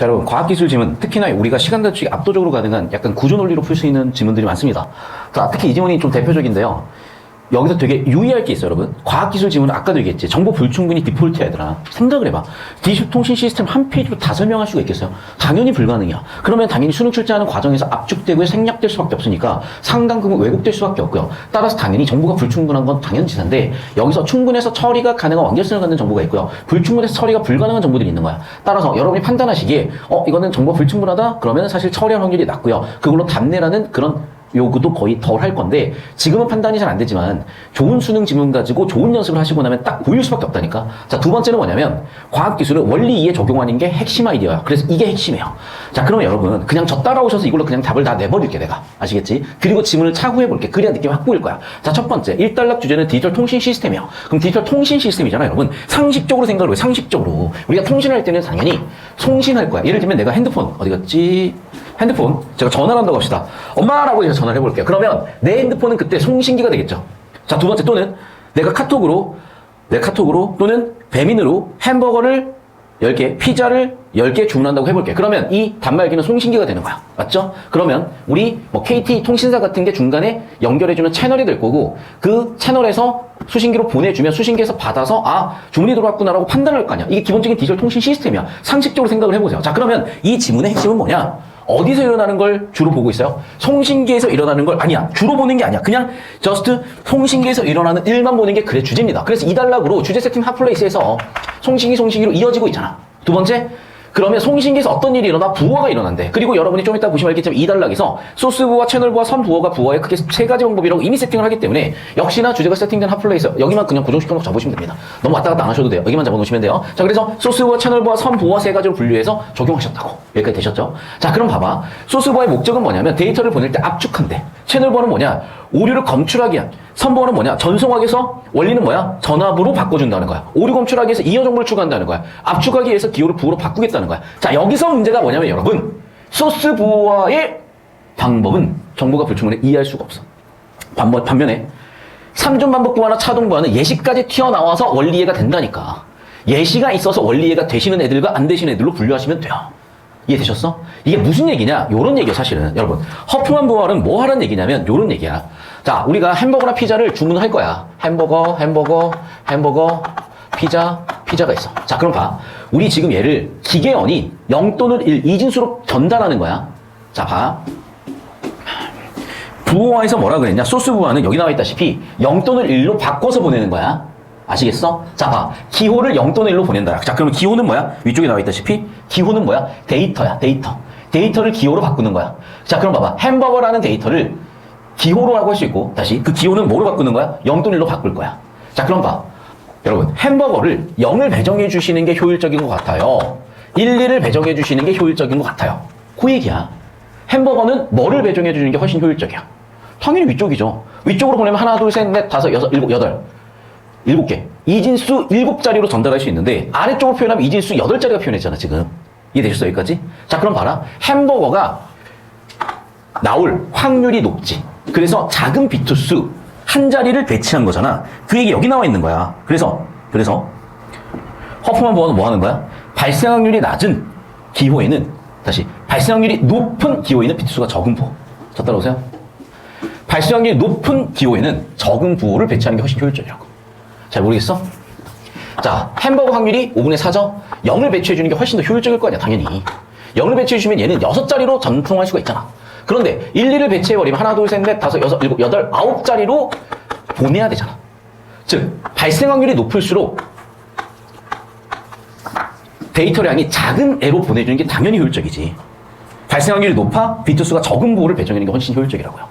자, 여러분, 과학기술 지문, 특히나 우리가 시간 단축이 압도적으로 가능한 약간 구조 논리로 풀 수 있는 지문들이 많습니다. 자, 특히 이 지문이 좀 대표적인데요. 여기서 되게 유의할 게 있어요, 여러분. 과학기술 지문은 아까도 얘기했지. 정보 불충분이 디폴트야, 얘들아. 생각을 해봐. 디지털 통신 시스템 한 페이지로 다 설명할 수가 있겠어요? 당연히 불가능이야. 그러면 당연히 수능 출제하는 과정에서 압축되고 생략될 수밖에 없으니까 상당금은 왜곡될 수밖에 없고요. 따라서 당연히 정보가 불충분한 건 당연지사인데 여기서 충분해서 처리가 가능한 완결성을 갖는 정보가 있고요. 불충분해서 처리가 불가능한 정보들이 있는 거야. 따라서 여러분이 판단하시기에 어 이거는 정보 불충분하다 그러면 사실 처리할 확률이 낮고요. 그걸로 답내라는 그런 요구도 거의 덜 할 건데 지금은 판단이 잘 안 되지만 좋은 수능 지문 가지고 좋은 연습을 하시고 나면 딱 보일 수밖에 없다니까. 자, 두 번째는 뭐냐면 과학 기술을 원리 이해 적용하는 게 핵심 아이디어야. 그래서 이게 핵심이에요. 자, 그러면 여러분 그냥 저 따라오셔서 이걸로 그냥 답을 다 내버릴게 내가. 아시겠지? 그리고 지문을 차후해 볼게. 그래야 느낌이 확 보일 거야. 자, 첫 번째. 일단락 주제는 디지털 통신 시스템이에요. 그럼 디지털 통신 시스템이잖아요, 여러분. 상식적으로 생각을 해. 상식적으로. 우리가 통신을 할 때는 당연히 송신할 거야. 예를 들면 내가 핸드폰 어디 갔지? 핸드폰 제가 전화를 한다고 합시다. 엄마라고 해서 전화를 해볼게요. 그러면 내 핸드폰은 그때 송신기가 되겠죠. 자, 두 번째 또는 내가 카톡으로 내 카톡으로 또는 배민으로 햄버거를 10개, 피자를 10개 주문한다고 해볼게. 그러면 이 단말기는 송신기가 되는 거야. 맞죠? 그러면 우리 뭐 KT 통신사 같은 게 중간에 연결해주는 채널이 될 거고 그 채널에서 수신기로 보내주면 수신기에서 받아서 아, 주문이 들어왔구나라고 판단할 거 아니야. 이게 기본적인 디지털 통신 시스템이야. 상식적으로 생각을 해보세요. 자, 그러면 이 지문의 핵심은 뭐냐? 어디서 일어나는 걸 주로 보고 있어요? 송신기에서 일어나는 걸 아니야. 주로 보는 게 아니야. 그냥 저스트 송신기에서 일어나는 일만 보는 게 그래 주제입니다. 그래서 이 단락으로 주제 세팅 핫플레이스에서 송신기 송신기로 이어지고 있잖아. 두 번째 그러면 송신기에서 어떤 일이 일어나 부호가 일어난대. 그리고 여러분이 좀 이따 보시면 알겠지만 이 단락에서 소스 부호와 채널 부호와 선 부호가 부호의 크게 세 가지 방법이라고 이미 세팅을 하기 때문에 역시나 주제가 세팅된 핫플레이스 여기만 그냥 고정시켜놓고 잡으시면 됩니다. 너무 왔다 갔다 안 하셔도 돼요. 여기만 잡아놓으시면 돼요. 자 그래서 소스 부호와 채널 부호와 선 부호와 세 가지로 분류해서 적용하셨다고 여기까지 되셨죠? 자 그럼 봐봐. 소스 부호의 목적은 뭐냐면 데이터를 보낼 때 압축한대. 채널 부호는 뭐냐? 오류를 검출하기 위한 선부호는 뭐냐? 위해서 원리는 뭐야? 전압으로 바꿔준다는 거야. 오류 검출하기 위해서 이어 정보를 추가한다는 거야. 압축하기 위해서 기호를 부호로 바꾸겠다는 거야. 자, 여기서 문제가 뭐냐면 여러분, 소스 부호와의 방법은 정보가 불충분해 이해할 수가 없어. 반번, 반면에 삼중 반복 부호나 차동 부호는 예시까지 튀어나와서 원리 이해가 된다니까. 예시가 있어서 원리 이해가 되시는 애들과 안 되시는 애들로 분류하시면 돼요. 이해되셨어? 이게 무슨 얘기냐? 요런 얘기야, 사실은. 여러분, 허풍한 부활은 뭐 하는 얘기냐면, 요런 얘기야. 자, 우리가 햄버거나 피자를 주문을 할 거야. 햄버거, 햄버거, 햄버거, 피자, 피자가 있어. 자, 그럼 봐. 우리 지금 얘를 기계언이 0 또는 1, 이진수로 전달하는 거야. 자, 봐. 부호화에서 뭐라 그랬냐? 소스 부호화는 여기 나와 있다시피 0 또는 1로 바꿔서 보내는 거야. 아시겠어? 자, 봐. 기호를 0 또는 1로 보낸다. 자, 그러면 기호는 뭐야? 위쪽에 나와 있다시피 기호는 뭐야? 데이터야, 데이터. 데이터를 기호로 바꾸는 거야. 자, 그럼 봐봐. 햄버거라는 데이터를 기호로 하고 할 수 있고, 다시 그 기호는 뭐로 바꾸는 거야? 0 또는 1로 바꿀 거야. 자, 그럼 봐. 여러분, 햄버거를 0을 배정해 주시는 게 효율적인 것 같아요. 1, 2를 배정해 주시는 게 효율적인 것 같아요. 그 얘기야. 햄버거는 뭐를 배정해 주는 게 훨씬 효율적이야? 당연히 위쪽이죠. 위쪽으로 보내면 하나, 둘, 셋, 넷, 다섯, 여섯, 일곱, 여덟. 일곱 개. 이진수 일곱 자리로 전달할 수 있는데 아래쪽으로 표현하면 이진수 여덟 자리가 표현했잖아 지금. 이해되셨어 여기까지? 자 그럼 봐라. 햄버거가 나올 확률이 높지. 그래서 작은 비트수 한 자리를 배치한 거잖아. 그 얘기 여기 나와 있는 거야. 그래서 그래서 허프만 보아는 뭐 하는 거야? 발생 확률이 낮은 기호에는 다시 발생 확률이 높은 기호에는 비트수가 적은 부호. 저 따라오세요. 발생 확률이 높은 기호에는 적은 부호를 배치하는 게 훨씬 효율적이라고. 잘 모르겠어? 자, 햄버거 확률이 5분의 4죠? 0을 배치해주는 게 훨씬 더 효율적일 거 아니야, 당연히. 0을 배치해주면 얘는 6자리로 전송할 수가 있잖아. 그런데 1, 2를 배치해버리면 하나, 둘, 셋, 넷, 다섯, 여섯, 일곱, 여덟, 아홉 자리로 보내야 되잖아. 즉, 발생 확률이 높을수록 데이터량이 작은 애로 보내주는 게 당연히 효율적이지. 발생 확률이 높아 비트 수가 적은 부호를 배정하는 게 훨씬 효율적이라고요.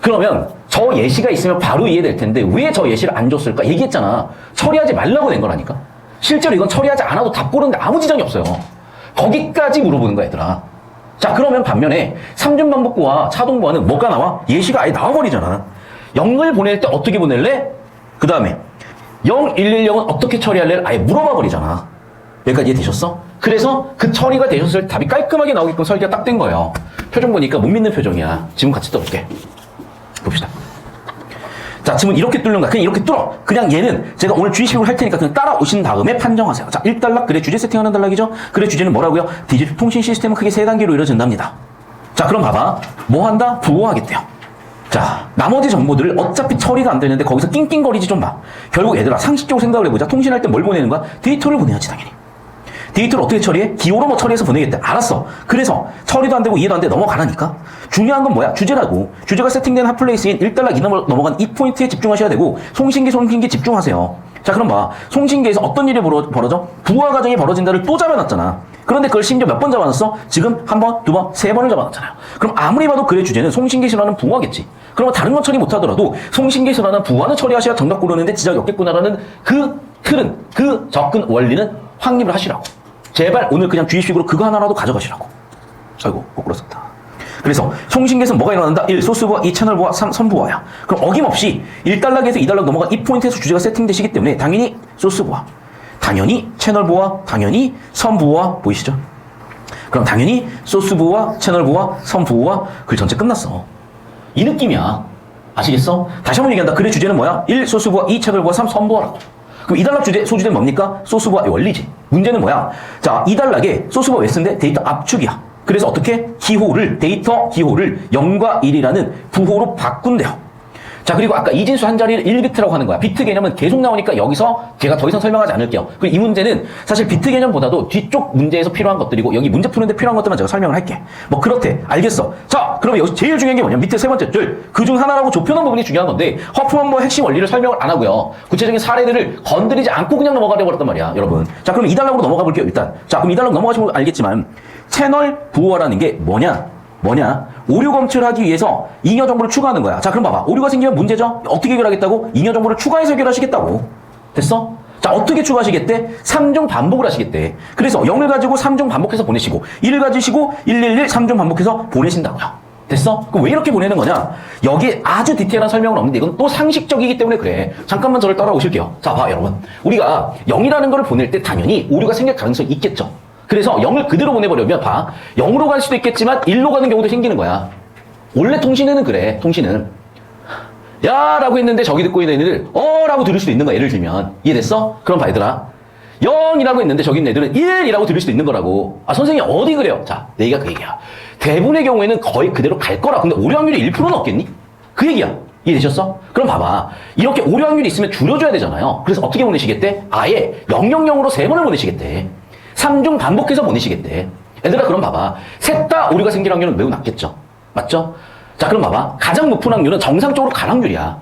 그러면 저 예시가 있으면 바로 이해될 텐데 왜 저 예시를 안 줬을까? 얘기했잖아. 처리하지 말라고 낸 거라니까. 실제로 이건 처리하지 않아도 답 고르는데 아무 지장이 없어요. 거기까지 물어보는 거야, 얘들아. 자, 그러면 반면에 삼중 반복부와 차동부와는 뭐가 나와? 예시가 아예 나와버리잖아. 0을 보낼 때 어떻게 보낼래? 그 다음에 0, 1, 1, 0은 어떻게 처리할래? 아예 물어봐 버리잖아. 여기까지 이해되셨어? 그래서 그 처리가 되셨을 때 답이 깔끔하게 나오게끔 설계가 딱 된 거예요. 표정 보니까 못 믿는 표정이야. 지금 같이 떠볼게. 봅시다. 자, 지금 이렇게 뚫는 거야. 그냥 이렇게 뚫어. 그냥 얘는 제가 오늘 주의식으로 할 테니까 그냥 따라오신 다음에 판정하세요. 자, 1단락, 그래 주제 세팅하는 단락이죠? 그래 주제는 뭐라고요? 디지털 통신 시스템은 크게 세 단계로 이루어진답니다. 자, 그럼 봐봐. 뭐 한다? 부호하겠대요. 자, 나머지 정보들을 어차피 처리가 안 되는데 거기서 낑낑거리지 좀 봐. 결국 얘들아, 상식적으로 생각을 해보자. 통신할 때 뭘 보내는 거야? 데이터를 보내야지, 당연히. 데이터를 어떻게 처리해? 기호로 뭐 처리해서 보내겠대. 알았어. 그래서 처리도 안 되고 이해도 안 돼. 넘어가라니까. 중요한 건 뭐야? 주제라고. 주제가 세팅된 핫플레이스인 1달락 이넘을 넘어간 이 포인트에 집중하셔야 되고 송신기, 송신기 집중하세요. 자, 그럼 봐. 송신기에서 어떤 일이 벌어, 벌어져? 부하 과정이 벌어진다를 또 잡아놨잖아. 그런데 그걸 심지어 몇 번 잡아놨어? 지금 한 번, 두 번, 세 번을 잡아놨잖아요. 그럼 아무리 봐도 글의 주제는 송신기 싫어하는 부하겠지. 그러면 다른 건 처리 못하더라도 송신기 싫어하는 부하는 처리하셔야 정답 고르는데 지장이 없겠구나라는 그 틀은, 그 접근 원리는 확립을 하시라고. 제발 오늘 그냥 주의식으로 그거 하나라도 가져가시라고. 아이고, 거꾸로 썼다. 그래서 송신계에서 뭐가 일어난다? 1. 소스부와 2. 채널부와 3. 선부와야. 그럼 어김없이 1달락에서 2달락 넘어간 이 포인트에서 주제가 세팅되시기 때문에 당연히 소스부와, 당연히 채널부와, 당연히 선부와 보이시죠? 그럼 당연히 소스부와 채널부와 선부와 글 전체 끝났어. 이 느낌이야. 아시겠어? 다시 한번 얘기한다. 글의 주제는 뭐야? 1. 소스부와 2. 채널부와 3. 선부와라고. 그럼 2달락 주제, 소주제는 뭡니까? 소스부와 원리지. 문제는 뭐야? 자, 2달락에 소스부와 왜 쓴데? 데이터 압축이야. 그래서 어떻게? 기호를, 데이터 기호를 0과 1이라는 부호로 바꾼대요. 자, 그리고 아까 이진수 한 자리를 1비트라고 하는 거야. 비트 개념은 계속 나오니까 여기서 제가 더 이상 설명하지 않을게요. 그리고 이 문제는 사실 비트 개념보다도 뒤쪽 문제에서 필요한 것들이고 여기 문제 푸는데 필요한 것들만 제가 설명을 할게. 뭐 그렇대. 알겠어. 자, 그러면 여기서 제일 중요한 게 뭐냐? 밑에 세 번째 줄. 그 중 하나라고 좁혀놓은 부분이 중요한 건데 허프먼버 핵심 원리를 설명을 안 하고요. 구체적인 사례들을 건드리지 않고 그냥 넘어가려고 했단 말이야, 여러분. 자, 그럼 2달락으로 넘어가 볼게요, 일단. 자, 그럼 2달락 넘어가시면 알겠지만 채널 부호라는 게 뭐냐? 뭐냐? 오류 검출을 하기 위해서 잉여 정보를 추가하는 거야. 자, 그럼 봐봐. 오류가 생기면 문제죠? 어떻게 해결하겠다고? 잉여 정보를 추가해서 해결하시겠다고. 됐어? 자, 어떻게 추가하시겠대? 3중 반복을 하시겠대. 그래서 0을 가지고 3중 반복해서 보내시고, 1을 가지시고 111 3중 반복해서 보내신다고요. 됐어? 그럼 왜 이렇게 보내는 거냐? 여기 아주 디테일한 설명은 없는데 이건 또 상식적이기 때문에 그래. 잠깐만 저를 따라오실게요. 자, 봐, 여러분. 우리가 0이라는 거를 보낼 때 당연히 오류가 생길 가능성이 있겠죠. 그래서 0을 그대로 보내버리면 봐. 0으로 갈 수도 있겠지만 1로 가는 경우도 생기는 거야. 원래 통신에는 그래. 통신은. 야! 라고 했는데 저기 듣고 있는 애들 어! 라고 들을 수도 있는 거야. 예를 들면. 이해됐어? 그럼 봐, 얘들아. 0이라고 했는데 저기 있는 애들은 1이라고 들을 수도 있는 거라고. 아, 선생님 어디 그래요? 자, 내 얘기가 그 얘기야. 대부분의 경우에는 거의 그대로 갈 거라. 근데 오류 확률이 1%는 없겠니? 그 얘기야. 이해되셨어? 그럼 봐봐. 이렇게 오류 확률이 있으면 줄여줘야 되잖아요. 그래서 어떻게 보내시겠대? 아예 000으로 세 번을 보내시겠대. 3중 반복해서 보내시겠대. 얘들아, 그럼 봐봐. 셋 다 오류가 생길 확률은 매우 낮겠죠. 맞죠? 자, 그럼 봐봐. 가장 높은 확률은 정상적으로 갈 확률이야.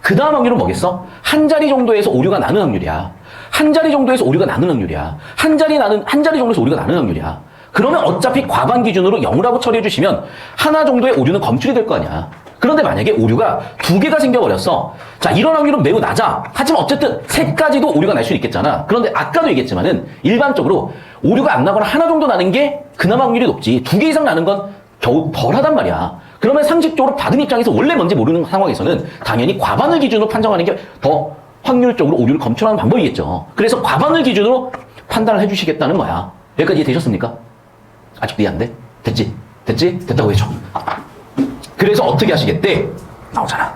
그 다음 확률은 뭐겠어? 한 자리 정도에서 오류가 나는 확률이야. 한 자리 정도에서 오류가 나는 확률이야. 한 자리 나는, 한 자리 정도에서 오류가 나는 확률이야. 그러면 어차피 과반 기준으로 0이라고 처리해 주시면 하나 정도의 오류는 검출이 될 거 아니야. 그런데 만약에 오류가 두 개가 생겨버렸어. 자, 이런 확률은 매우 낮아. 하지만 어쨌든 세 가지도 오류가 날 수 있겠잖아. 그런데 아까도 얘기했지만은 일반적으로 오류가 안 나거나 하나 정도 나는 게 그나마 확률이 높지. 두 개 이상 나는 건 겨우 덜 하단 말이야. 그러면 상식적으로 받은 입장에서 원래 뭔지 모르는 상황에서는 당연히 과반을 기준으로 판정하는 게 더 확률적으로 오류를 검출하는 방법이겠죠. 그래서 과반을 기준으로 판단을 해주시겠다는 거야. 여기까지 이해되셨습니까? 아직도 이해 안 돼? 됐지? 됐지? 됐다고 해줘. 그래서 어떻게 하시겠대? 나오잖아.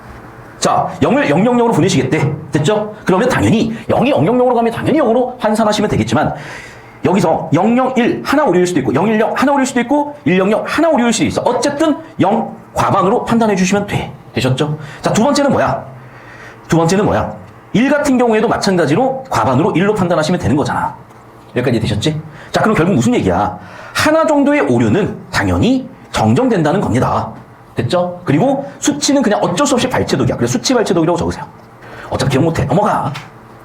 자, 0을 000으로 보내시겠대. 됐죠? 그러면 당연히 0이 000으로 가면 당연히 0으로 환산하시면 되겠지만 여기서 001 하나 오류일 수도 있고 010 하나 오류일 수도 있고 100 하나 오류일 수도 있어. 어쨌든 0 과반으로 판단해 주시면 돼. 되셨죠? 자, 두 번째는 뭐야? 두 번째는 뭐야? 1 같은 경우에도 마찬가지로 과반으로 1로 판단하시면 되는 거잖아. 여기까지 되셨지? 자, 그럼 결국 무슨 얘기야? 하나 정도의 오류는 당연히 정정된다는 겁니다. 됐죠? 그리고 수치는 그냥 어쩔 수 없이 발췌독이야. 그래서 수치 발췌독이라고 적으세요. 어차피 기억 못해. 넘어가.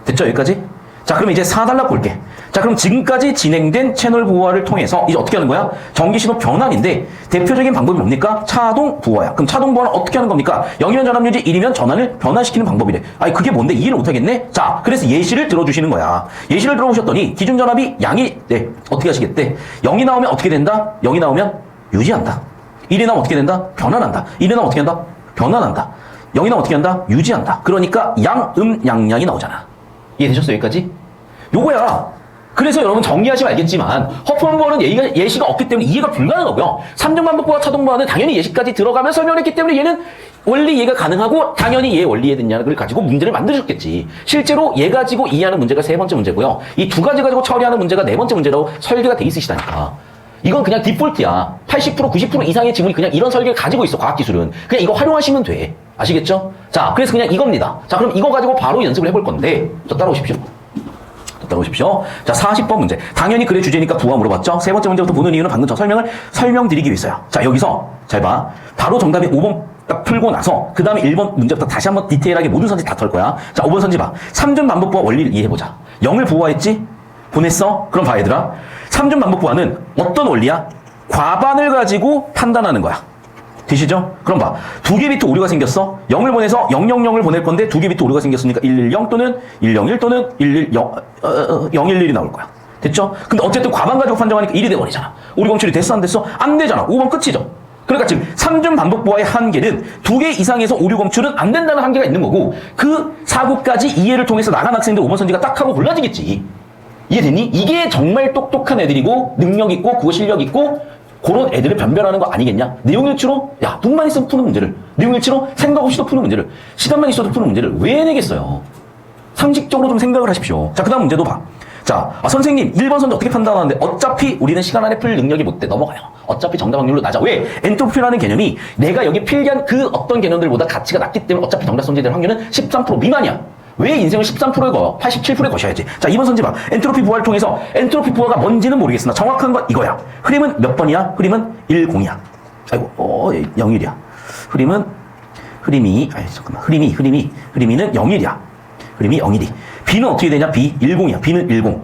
됐죠? 여기까지? 자, 그럼 이제 4달락 볼게. 자, 그럼 지금까지 진행된 채널 부호화를 통해서 이제 어떻게 하는 거야? 전기신호 변환인데 대표적인 방법이 뭡니까? 차동 부호야. 그럼 차동 부호는 어떻게 하는 겁니까? 0이면 전압유지, 1이면 전환을 변환시키는 방법이래. 아니, 그게 뭔데? 이해를 못하겠네? 자, 그래서 예시를 들어주시는 거야. 예시를 들어보셨더니 기준 전압이 양이, 네, 어떻게 하시겠대? 0이 나오면 어떻게 된다? 0이 나오면 유지한다. 1이 나오면 어떻게 된다? 변환한다. 1이 나오면 어떻게 한다? 변환한다. 0이 나오면 어떻게 한다? 유지한다. 그러니까 양, 음, 양 양이 나오잖아. 이해되셨어요? 여기까지? 요거야. 그래서 여러분 정리하시면 알겠지만 허프먼버는 예시가, 없기 때문에 이해가 불가능하고요. 3중 반복부와 차동부와는 당연히 예시까지 들어가면 설명했기 때문에 얘는 원리 이해가 가능하고 당연히 얘 원리 이해 능력을 가지고 문제를 만드셨겠지. 실제로 얘 가지고 이해하는 문제가 세 번째 문제고요. 이 두 가지 가지고 처리하는 문제가 네 번째 문제라고 설계가 돼 있으시다니까. 이건 그냥 디폴트야. 80% 90% 이상의 지문이 그냥 이런 설계를 가지고 있어. 과학기술은. 그냥 이거 활용하시면 돼. 아시겠죠? 자, 그래서 그냥 이겁니다. 자, 그럼 이거 가지고 바로 연습을 해볼 건데, 저 따라오십시오. 따라오십시오. 자, 40번 문제. 당연히 글의 주제니까 부가 물어봤죠? 세 번째 문제부터 보는 이유는 방금 저 설명을 설명드리기 위해서요. 자, 여기서 잘 봐. 바로 정답이 5번 딱 풀고 나서 그 다음에 1번 문제부터 다시 한번 디테일하게 모든 선지 다 털 거야. 자, 5번 선지 봐. 3중 반복부와 원리를 이해해보자. 0을 부호화했지? 보냈어? 그럼 봐, 얘들아. 3중 반복부화는 어떤 원리야? 과반을 가지고 판단하는 거야. 되시죠? 그럼 봐. 두 개 비트 오류가 생겼어. 0을 보내서 000을 보낼 건데 두 개 비트 오류가 생겼으니까 110 또는 101 또는 110, 어, 어, 011이 나올 거야. 됐죠? 근데 어쨌든 과반 가지고 판정하니까 1이 돼버리잖아. 오류 검출이 됐어, 안 됐어? 안 되잖아. 5번 끝이죠? 그러니까 지금 3중 반복부와의 한계는 두 개 이상에서 오류 검출은 안 된다는 한계가 있는 거고 그 사고까지 이해를 통해서 나간 학생들 5번 선지가 딱 하고 골라지겠지. 이해됐니? 이게 정말 똑똑한 애들이고 능력 있고 국어 실력 있고 그런 애들을 변별하는 거 아니겠냐? 내용 일치로 야 눈만 있으면 푸는 문제를 내용 일치로 생각 없이도 푸는 문제를 시간만 있어도 푸는 문제를 왜 내겠어요? 상식적으로 좀 생각을 하십시오. 자, 그 다음 문제도 봐. 자, 아, 선생님, 1번 선지 어떻게 판단하는데 어차피 우리는 시간 안에 풀 능력이 못 돼. 넘어가요. 어차피 정답 확률로 낮아. 왜? 엔트로피라는 개념이 내가 여기 필기한 그 어떤 개념들보다 가치가 낮기 때문에 어차피 정답 대한 확률은 13% 미만이야. 왜 인생을 13%에 거 87%에 거셔야지. 자, 2번 선지 봐. 엔트로피 부하를 통해서 엔트로피 부하가 뭔지는 모르겠으나 정확한 건 이거야. 흐름은 몇 번이야? 흐름은 1, 0이야. 아이고, 어, 0일이야. 흐름은, 흐름이, 아이, 잠깐만. 흐름이, 흐름이, 흐름이는 0일이야. 흐름이 0일이. B는 어떻게 되냐? B, 10이야. B는 10.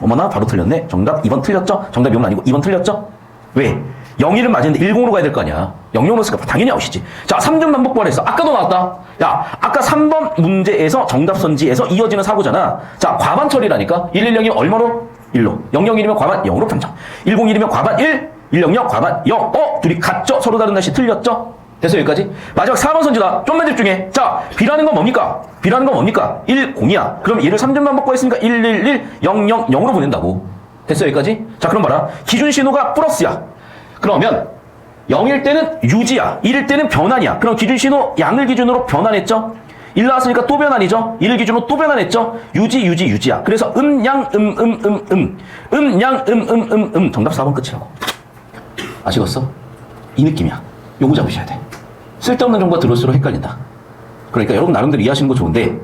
어머나, 바로 틀렸네. 정답 2번 틀렸죠? 정답 2번 아니고 2번 틀렸죠? 왜? 01은 맞았는데 10으로 가야 될 거 아니야. 00으로 쓸까? 당연히 아웃이지. 자, 3중 반복 부활했어. 아까도 나왔다. 야, 아까 3번 문제에서 정답 선지에서 이어지는 사고잖아. 자, 과반 처리라니까. 110이면 얼마로? 1로. 001이면 과반 0으로 판정. 101이면 과반 1, 100 과반 0. 어? 둘이 같죠? 서로 다른 날씨 틀렸죠? 됐어 여기까지? 마지막 4번 선지다. 좀만 집중해. 자, B라는 건 뭡니까? B라는 건 뭡니까? 1, 0이야. 그럼 얘를 3중 반복과 했으니까 1, 1, 1, 0, 0, 0으로 보낸다고. 됐어 여기까지? 자, 그럼 봐라. 기준 신호가 플러스야. 그러면 0일 때는 유지야. 1일 때는 변환이야. 그럼 기준 신호 양을 기준으로 변환했죠? 1 나왔으니까 또 변환이죠? 1을 기준으로 또 변환했죠? 유지, 유지, 유지야. 그래서 음, 양, 음, 음, 음, 음. 음, 양, 음, 음, 음, 음. 정답 4번 끝이라고. 아시겠어? 이 느낌이야. 요거 잡으셔야 돼. 쓸데없는 정보가 들어올수록 헷갈린다. 그러니까 여러분 나름대로 이해하시는 거 좋은데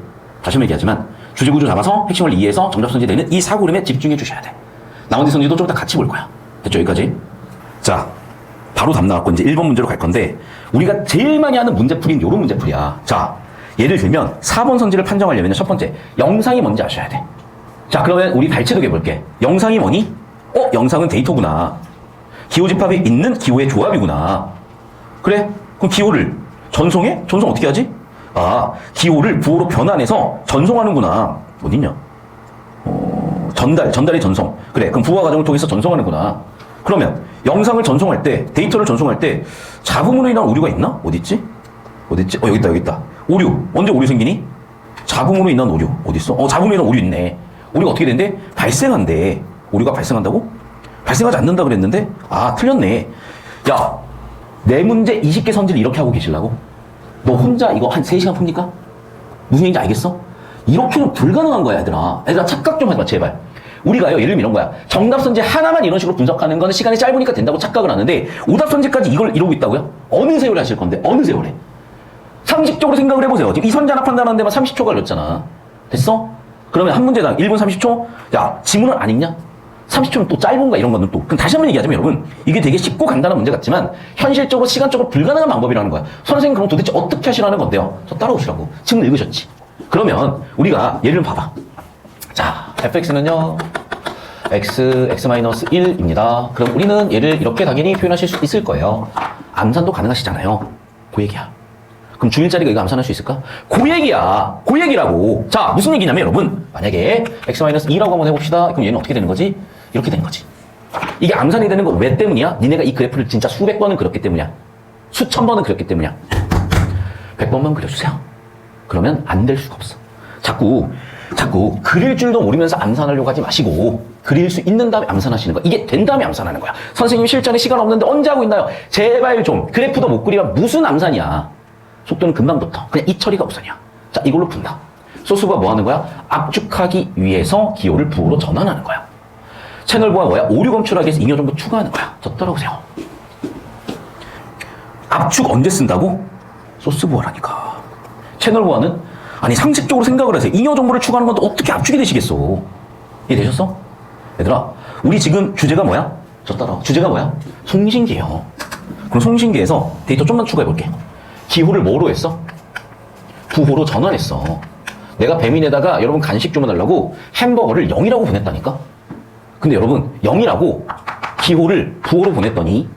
다시 한번 얘기하지만 주제 구조 잡아서 핵심을 이해해서 정답 선지 되는 이 사고 흐름에 집중해 주셔야 돼. 나머지 선지도 좀 이따 같이 볼 거야. 됐죠? 여기까지? 자, 바로 답 나왔고 이제 1번 문제로 갈 건데 우리가 제일 많이 하는 문제풀이는 요런 문제풀이야. 자, 예를 들면 4번 선지를 판정하려면 첫 번째 영상이 뭔지 아셔야 돼. 자, 그러면 우리 발췌도 해볼게. 영상이 뭐니? 어, 영상은 데이터구나. 기호 집합이 있는 기호의 조합이구나. 그래? 그럼 기호를 전송해? 전송 어떻게 하지? 아, 기호를 부호로 변환해서 전송하는구나. 어딨냐? 어, 전달, 전달이 전송. 그래, 그럼 부호화 과정을 통해서 전송하는구나. 그러면 영상을 전송할 때, 데이터를 전송할 때 잡음으로 인한 오류가 있나? 어딨지? 어딨지? 어, 여기 있다, 여기 있다. 오류. 언제 오류 생기니? 잡음으로 인한 오류. 어딨어? 어, 잡음으로 인한 오류 있네. 오류가 어떻게 된대? 발생한대. 오류가 발생한다고? 발생하지 않는다 그랬는데? 아, 틀렸네. 야, 내 문제 20개 선지를 이렇게 하고 계실라고? 너 혼자 이거 한 3시간 풉니까? 무슨 얘기인지 알겠어? 이렇게는 불가능한 거야, 얘들아. 얘들아, 착각 좀 하지 마, 제발. 우리가요, 예를 들면 이런 거야. 정답 선지 하나만 이런 식으로 분석하는 거는 시간이 짧으니까 된다고 착각을 하는데, 오답 선지까지 이걸 이러고 있다고요? 어느 세월에 하실 건데? 어느 세월에? 상식적으로 생각을 해보세요. 지금 이 선지 하나 판단하는 데만 30초 걸렸잖아. 됐어? 그러면 한 문제당 1분 30초? 야, 지문은 안 읽냐? 30초는 또 짧은가 이런 거는 또. 그럼 다시 한 번 얘기하자면 여러분, 이게 되게 쉽고 간단한 문제 같지만 현실적으로 시간적으로 불가능한 방법이라는 거야. 선생님 그럼 도대체 어떻게 하시라는 건데요? 저 따라오시라고. 지금 읽으셨지? 그러면 우리가 예를 봐봐. 자, fx는요. x, x-1입니다. 그럼 우리는 얘를 이렇게 당연히 표현하실 수 있을 거예요. 암산도 가능하시잖아요. 그 얘기야. 그럼 주일자리가 이거 암산할 수 있을까? 그 얘기야. 그 얘기라고. 자, 무슨 얘기냐면 여러분, 만약에 x-2라고 한번 해봅시다. 그럼 얘는 어떻게 되는 거지? 이렇게 되는 거지. 이게 암산이 되는 거 왜 때문이야? 니네가 이 그래프를 진짜 수백 번은 그렸기 때문이야. 수천 번은 그렸기 때문이야. 백 번만 그려주세요. 그러면 안 될 수가 없어. 자꾸, 자꾸 그릴 줄도 모르면서 암산하려고 하지 마시고, 그릴 수 있는 다음에 암산하시는 거. 이게 된 다음에 암산하는 거야. 선생님 실전에 시간 없는데 언제 하고 있나요? 제발 좀. 그래프도 못 그리면 무슨 암산이야. 속도는 금방 붙어. 그냥 이 처리가 우선이야. 자, 이걸로 푼다. 소스부가 뭐 하는 거야? 압축하기 위해서 기호를 부호로 전환하는 거야. 채널 부가 뭐야? 오류 검출하기 위해서 잉여 정보 추가하는 거야. 저 따라오세요. 압축 언제 쓴다고? 소스 부호라니까. 채널 부호는 아니 상식적으로 생각을 하세요. 잉여 정보를 추가하는 건데 어떻게 압축이 되시겠어? 이해되셨어? 얘들아, 우리 지금 주제가 뭐야? 저 따라와. 주제가 뭐야? 송신기예요. 그럼 송신기에서 데이터 좀만 추가해 볼게. 기호를 뭐로 했어? 부호로 전환했어. 내가 배민에다가 여러분 간식 주문하려고 햄버거를 0이라고 보냈다니까? 근데 여러분 0이라고 기호를 부호로 보냈더니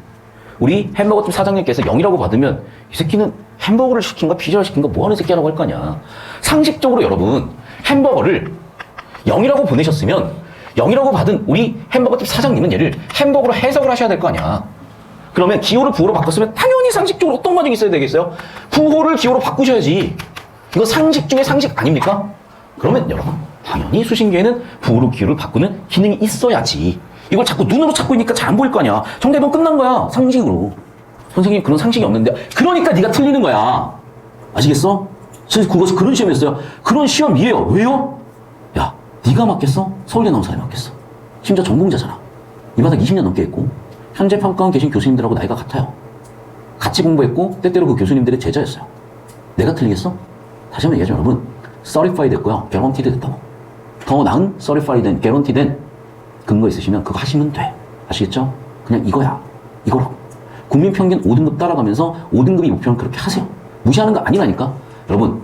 우리 햄버거집 사장님께서 0이라고 받으면 이 새끼는 햄버거를 시킨가 피자를 시킨가 뭐 하는 새끼라고 할거 아니야. 상식적으로 여러분 햄버거를 0이라고 보내셨으면 0이라고 받은 우리 햄버거집 사장님은 얘를 햄버거로 해석을 하셔야 될 거 아니야. 그러면 기호를 부호로 바꿨으면 당연히 상식적으로 어떤 과정이 있어야 되겠어요? 부호를 기호로 바꾸셔야지. 이거 상식 중에 상식 아닙니까? 그러면 여러분, 당연히 수신기에는 부호로 기호를 바꾸는 기능이 있어야지. 이걸 자꾸 눈으로 찾고 있으니까 잘 안 보일 거 아니야. 정답은 끝난 거야. 상식으로. 선생님 그런 상식이 없는데. 그러니까 네가 틀리는 거야. 아시겠어? 선생님 그것은 그런 시험이었어요. 그런 시험이에요. 왜요? 야, 네가 맞겠어? 서울대 나온 사람이 맞겠어. 심지어 전공자잖아. 이 바닥 20년 넘게 했고 현재 평가원 계신 교수님들하고 나이가 같아요. 같이 공부했고 때때로 그 교수님들의 제자였어요. 내가 틀리겠어? 다시 한번 얘기하죠 여러분. 서리파이 됐고요. 개런티드 됐다고. 더 나은 서리파이 된, 개런티 된 근거 있으시면 그거 하시면 돼. 아시겠죠? 그냥 이거야. 이거라고. 국민 평균 5등급 따라가면서 5등급이 목표는 그렇게 하세요. 무시하는 거 아니라니까. 여러분,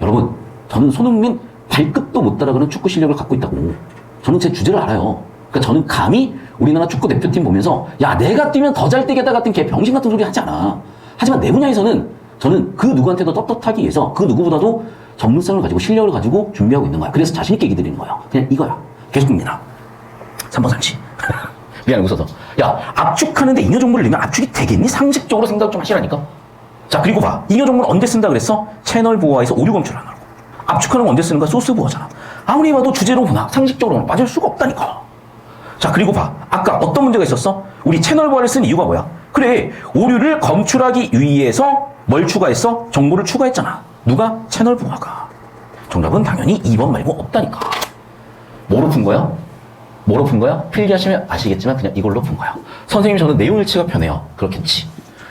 여러분, 저는 손흥민 발끝도 못 따라가는 축구 실력을 갖고 있다고. 저는 제 주제를 알아요. 그러니까 저는 감히 우리나라 축구 대표팀 보면서 야 내가 뛰면 더 잘 뛰겠다 같은 개 병신 같은 소리 하지 않아. 하지만 내 분야에서는 저는 그 누구한테도 떳떳하기 위해서 그 누구보다도 전문성을 가지고 실력을 가지고 준비하고 있는 거야. 그래서 자신 있게 얘기 드리는 거예요. 그냥 이거야. 계속 봅니다. 3번 상식. 미안해 웃어서. 야 압축하는데 잉여 정보를 넣으면 압축이 되겠니? 상식적으로 생각 좀 하시라니까. 자 그리고 봐. 잉여 정보를 언제 쓴다 그랬어? 채널 보호화에서 오류 검출하는 거. 압축하는 건 언제 쓰는 거야? 소스 보호잖아. 아무리 봐도 주제로 보나 상식적으로 보나 맞을 수가 없다니까. 자, 그리고 봐. 아까 어떤 문제가 있었어? 우리 채널 보안을 쓴 이유가 뭐야? 그래, 오류를 검출하기 위해서 뭘 추가했어? 정보를 추가했잖아. 누가? 채널 보호가. 정답은 당연히 2번 말고 없다니까. 뭐로 푼 거야? 뭐로 푼 거야? 필기하시면 아시겠지만 그냥 이걸로 푼 거야. 선생님이 저는 내용 일치가 편해요. 그렇겠지.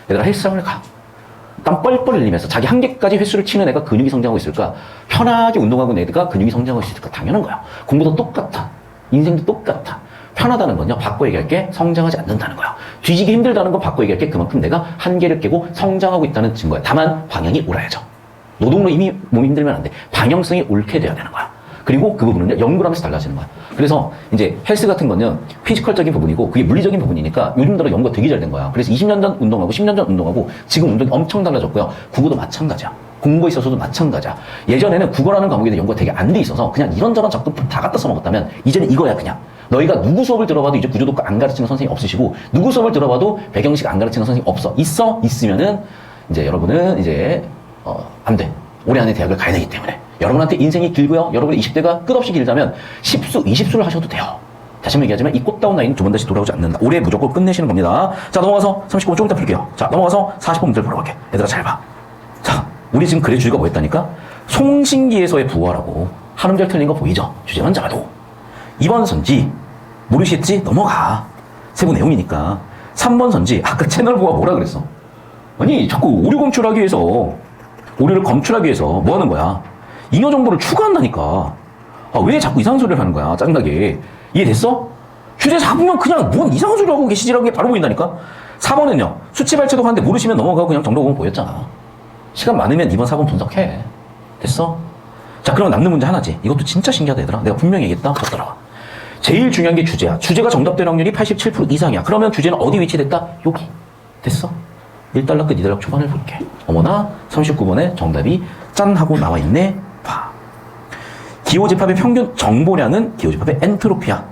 얘들아 헬스장을 가. 땀 뻘뻘 흘리면서 자기 한계까지 횟수를 치는 애가 근육이 성장하고 있을까? 편하게 운동하고 애가 근육이 성장하고 있을까? 당연한 거야. 공부도 똑같아. 인생도 똑같아. 편하다는 건요, 바꿔 얘기할 게 성장하지 않는다는 거야. 뒤지기 힘들다는 건 바꿔 얘기할 게 그만큼 내가 한계를 깨고 성장하고 있다는 증거야. 다만 방향이 옳아야죠. 노동으로 이미 몸이 힘들면 안 돼. 방향성이 옳게 돼야 되는 거야. 그리고 그 부분은요, 연구를 하면서 달라지는 거야. 그래서 이제 헬스 같은 건요, 피지컬적인 부분이고 그게 물리적인 부분이니까 요즘 들어 연구가 되게 잘 된 거야. 그래서 20년 전 운동하고 10년 전 운동하고 지금 운동이 엄청 달라졌고요. 국어도 마찬가지야. 공부에 있어서도 마찬가지야. 예전에는 국어라는 과목에 대한 연구가 되게 안 돼 있어서 그냥 이런저런 작품 다 갖다 써먹었다면 이제는 이거야 그냥. 너희가 누구 수업을 들어봐도 이제 구조독과 안 가르치는 선생님 없으시고 누구 수업을 들어봐도 배경식 안 가르치는 선생님 없어. 있어? 있으면은 이제 여러분은 이제 어, 안 돼. 올해 안에 대학을 가야 되기 때문에 여러분한테 인생이 길고요. 여러분의 20대가 끝없이 길다면 10수, 20수를 하셔도 돼요. 다시 한번 얘기하지만 이 꽃다운 나이는 두번 다시 돌아오지 않는다. 올해 무조건 끝내시는 겁니다. 자, 넘어가서 39분 좀 이따 풀게요. 자, 넘어가서 40분 문제를 보러 갈게. 얘들아, 잘 봐. 자, 우리 지금 글의 주제가 뭐였다니까? 송신기에서의 부활하고 한 음절 틀린 거 보이죠? 주제만 잡아도. 2번 선지, 모르시겠지? 넘어가. 세부 내용이니까. 3번 선지, 아까 채널 부가 뭐라 그랬어? 아니, 자꾸 오류 검출하기 위해서, 오류를 검출하기 위해서 뭐 하는 거야? 잉여 정보를 추가한다니까. 아, 왜 자꾸 이상한 소리를 하는 거야? 짜증나게. 이해됐어? 주제 잡으면 그냥 뭔 이상한 소리 하고 계시지라는 게 바로 보인다니까? 4번은요, 수치 발췌도 하는데 모르시면 넘어가고 그냥 정보 보면 보였잖아. 시간 많으면 2번, 4번 분석해. 됐어? 자, 그럼 남는 문제 하나지. 이것도 진짜 신기하다, 얘들아. 내가 분명히 얘기했다. 더 따라와. 제일 중요한 게 주제야. 주제가 정답될 확률이 87% 이상이야. 그러면 주제는 어디 위치됐다? 여기. 됐어? 1달러 끝 2달러 초반을 볼게. 어머나, 39번에 정답이 짠 하고 나와 있네. 봐. 기호집합의 평균 정보량은 기호집합의 엔트로피야.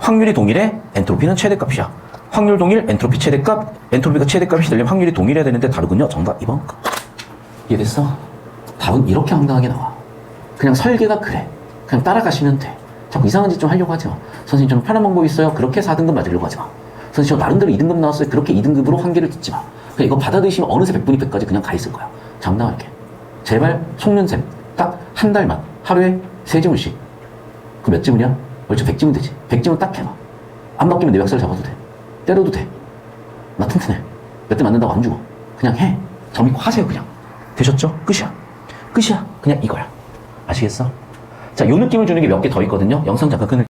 확률이 동일해, 엔트로피는 최대값이야. 확률 동일, 엔트로피 최대값, 엔트로피가 최대값이 되려면 확률이 동일해야 되는데 다르군요. 정답 2번. 이해됐어? 답은 이렇게 황당하게 나와. 그냥 설계가 그래. 그냥 따라가시면 돼. 자꾸 이상한 짓 좀 하려고 하지 마. 선생님 좀 편한 방법이 있어요? 그렇게 4등급 맞으려고 하지 마. 선생님 저 나름대로 2등급 나왔어요. 그렇게 2등급으로 한계를 듣지 마. 그냥 이거 받아들이시면 어느새 100분이 100까지 그냥 가 있을 거야. 장담할게. 제발 속는 셈. 딱 한 달만 하루에 세 지문씩. 그 몇 지문이야? 얼추 100지문 되지. 100지문 딱 해봐. 안 바뀌면 내박살 잡아도 돼. 때려도 돼. 나 튼튼해. 몇 대 맞는다고 안 죽어. 그냥 해. 점 있고 하세요, 그냥. 되셨죠? 끝이야. 끝이야. 그냥 이거야. 아시겠어? 자, 요 느낌을 주는 게 몇 개 더 있거든요. 영상 잠깐 끊을